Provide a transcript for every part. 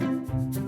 Música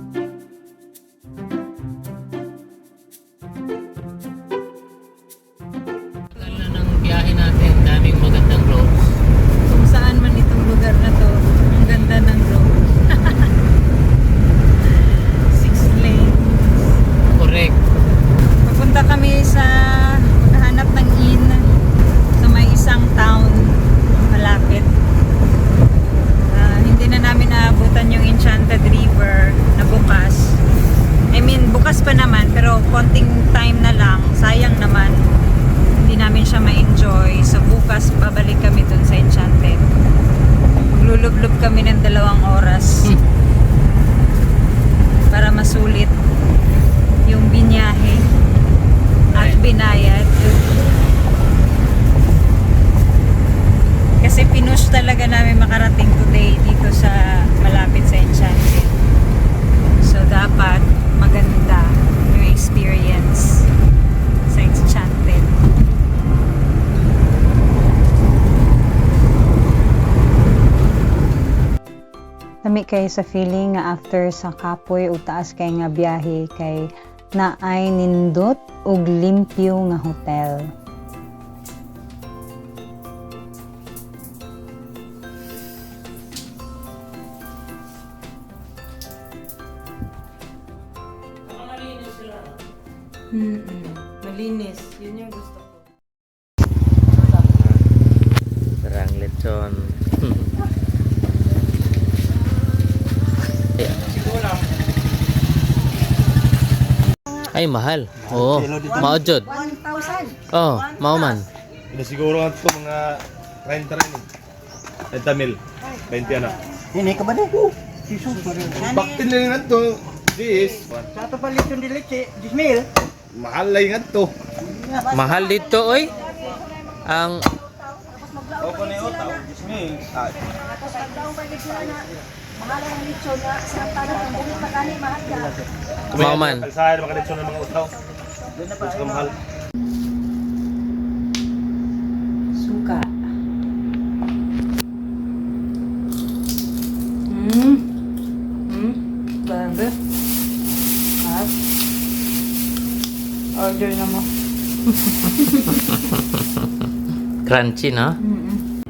Maglulublob kami ng dalawang oras Hmm. para masulit yung binyahe at binayad. Kasi pinush talaga namin makarating today dito sa malapit sa Enchanted. So dapat maganda yung experience sa Enchanted. Lami kay sa feeling nga after sa kapoy ug taas kay nga biyahe kay naay nindot ug limpyo nga hotel. Mm Malinis. Yun yung gusto Ay, mahal. Oo. Maojod. 1,000. Oo, mao man. Ina siguro nga ito mga 30 rin eh. 30 mil. 20 ano. Ini ka ba di? Baktin na rin nga ito. This. Satu palit yung dilit, 10 mil. Mahal lang nga ito. Mahal dito, oy. Ang Opo na yung tao. 10 mil. Ah, mao man. Kalsahar, mga lechon ng mga utaw. Gusto mahal. Suka. Mm. Mm. Grabe. Hot. Order na mo. Crunchy, no? Mm-mm.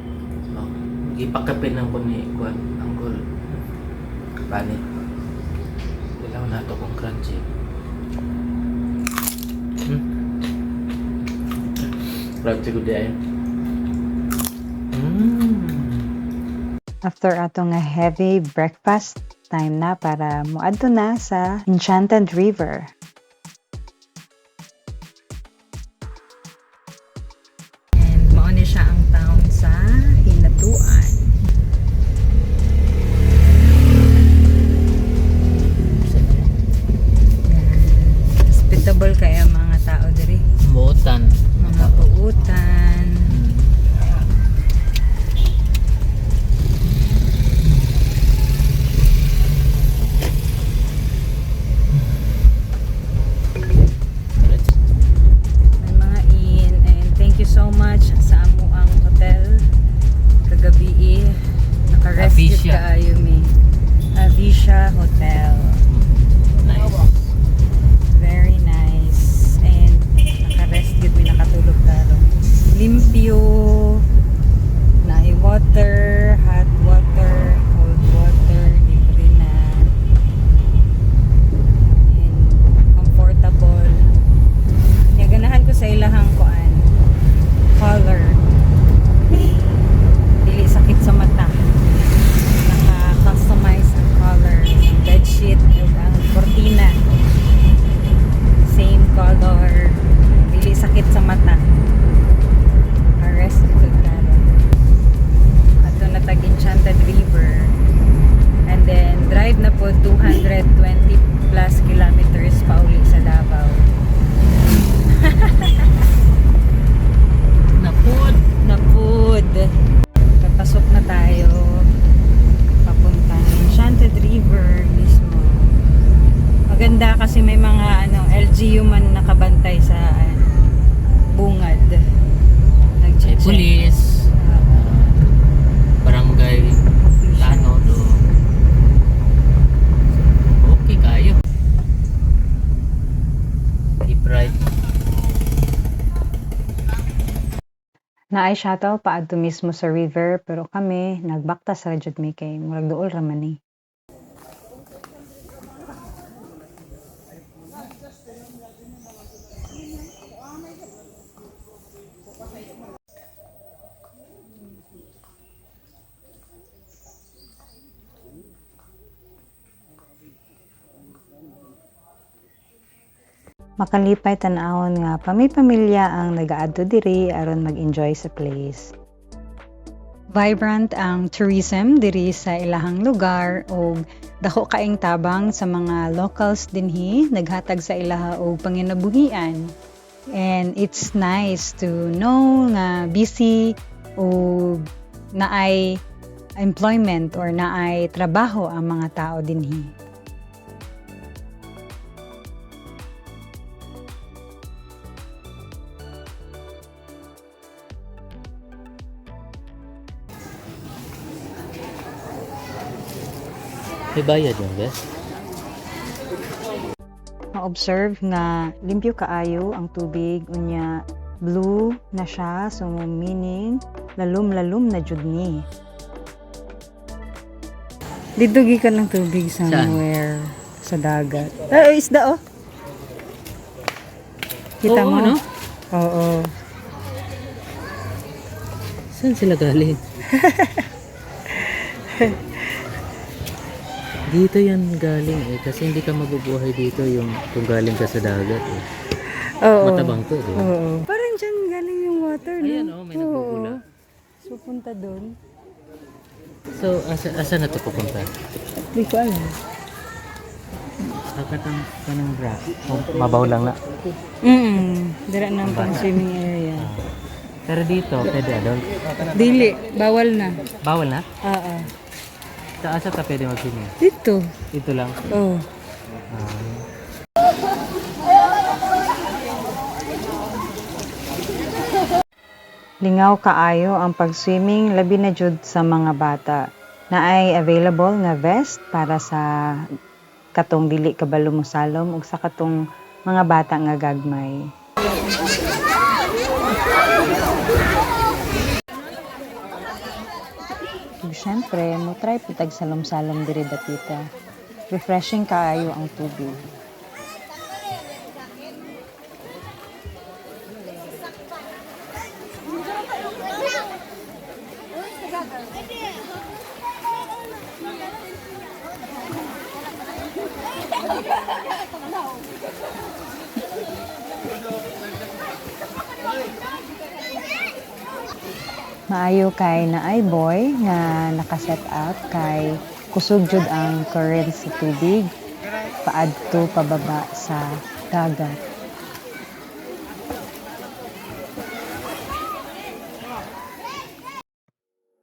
Oh, ipakapin ng ko ni Kwan, Uncle. Panit. Dilaw na to kung crunchy. Hmm. Crunchy ko di ay. Mm. After ato nga heavy breakfast, time na para muadto na sa Enchanted River. Limpyo na water Naay shuttle paadto mismo sa river pero kami nagbakta sa jud mi kay murag duol ra man ni. Makalipay tan-awon nga pami-pamilya ang nagaadto diri aron mag-enjoy sa place. Vibrant ang tourism diri sa ilahang lugar ug dako kaing tabang sa mga locals dinhi naghatag sa ilaha og panginabuhian. And it's nice to know nga busy ug naay employment or naay trabaho ang mga tao dinhi. May bayad yun, guys. ma-observe nga limpyo kaayo ang tubig unya blue na siya so meaning lalum-lalum na jud ni dito ka ng tubig somewhere sa dagat ah isda oh kita Oo, mo no? oo Saan sila galing? dito yan galing eh. Kasi hindi ka mabubuhay dito yung kung galing ka sa dagat eh. oo Matabang to, ba? oo parang dyan galing yung water no Ayan oh, may nagbubula. so punta doon So, asa, asa na to pupunta? hindi ko alam Kakatang ka ng bra. Oh, mabaw lang na. mm dira na pang swimming area Pero dito, pwede adult. Dili, bawal na. Bawal na? Oo. Sa asa ka pwede mag-swimming? Dito. Dito lang. Oh. Ah. Lingaw kaayo ang pag-swimming labi na jud sa mga bata. Naay available nga vest para sa katong dili kabalo mo salom ug sa katong mga bata nga gagmay. Ug syempre, mo try pitag salom-salom diri dapita. Refreshing kaayo ang tubig. Maayo kay na ay boy nga nakaset up kay kusog jud ang current sa tubig paadto pababa sa dagat.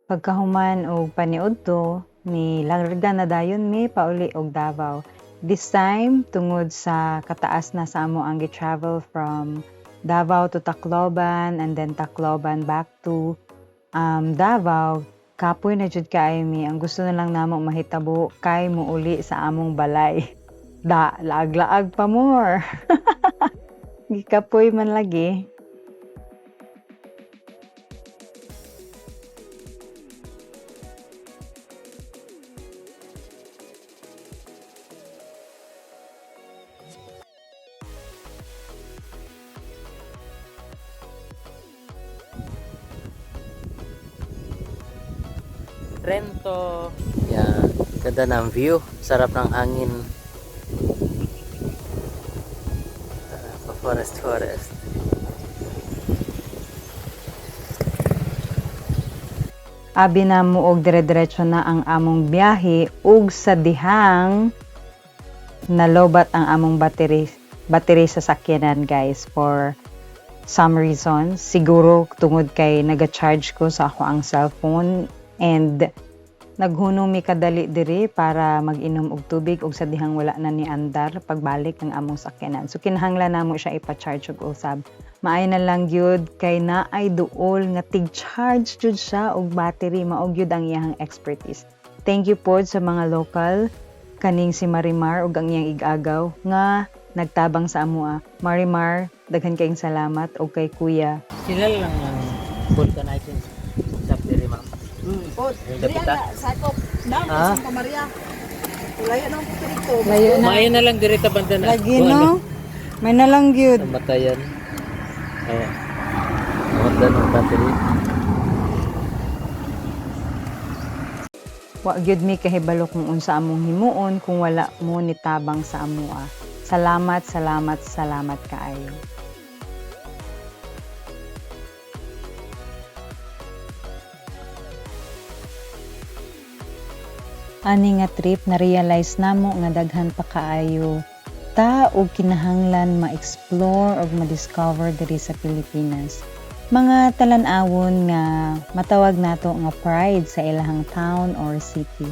Pagkahuman og paniudto ni larga na dayon mi pauli og Davao. This time tungod sa kataas na sa amo ang gi-travel from Davao to Tacloban and then Tacloban back to um, Davao, kapoy na jud kay mi. Ang gusto na lang namo mahitabo kay mo uli sa among balay. Da, laag-laag pa more. Gikapoy man lagi. Trento. Yan. Ganda ng view. Sarap ng hangin. Uh, forest, forest. Abi na mo og dire-diretso na ang among biyahe ug sa dihang nalobat ang among battery battery sa sakyanan guys for some reason siguro tungod kay naga-charge ko sa ako ang cellphone and naghunong mi kadali diri para mag-inom og tubig ug sa dihang wala na ni andar pagbalik ng among sakyanan. So kinahanglan namo siya ipa-charge og usab. Maay na lang gyud kay na ay duol nga tig-charge jud siya og battery. Mao gyud ang iyang expertise. Thank you po sa mga local. Kaning si Marimar ug ang iyang igagaw nga nagtabang sa amoa Marimar daghan kayong salamat. Og kay kuya. Sila lang ang Full ka na itin. Sa diri ma'am. Po, Yung dapita. sakop. Nam, Ah? Santa Maria. Layo nang po dito. Layo na. Maayo na lang diri ta banda na. Lagi ano, no? May nalang gyud. Namatayan. Ayan. Nawala ng battery. Wa gyud mi kahibalo kung unsa among himuon kung wala mo nitabang sa amoa. Salamat, salamat, salamat kaayo. Ani nga trip na realize namo nga daghan pa kaayo ta og kinahanglan ma-explore ug ma-discover diri sa Pilipinas. Mga talan-awon nga matawag nato nga pride sa ilahang town or city.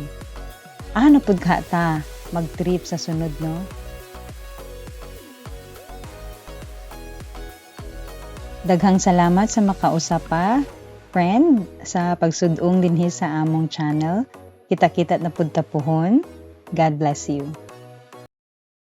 Ano pud ka ta mag-trip sa sunod no? Daghang salamat sa makausap pa, friend, sa pagsudong dinhi sa among channel. Kita-kita na pud tapuhon. God bless you.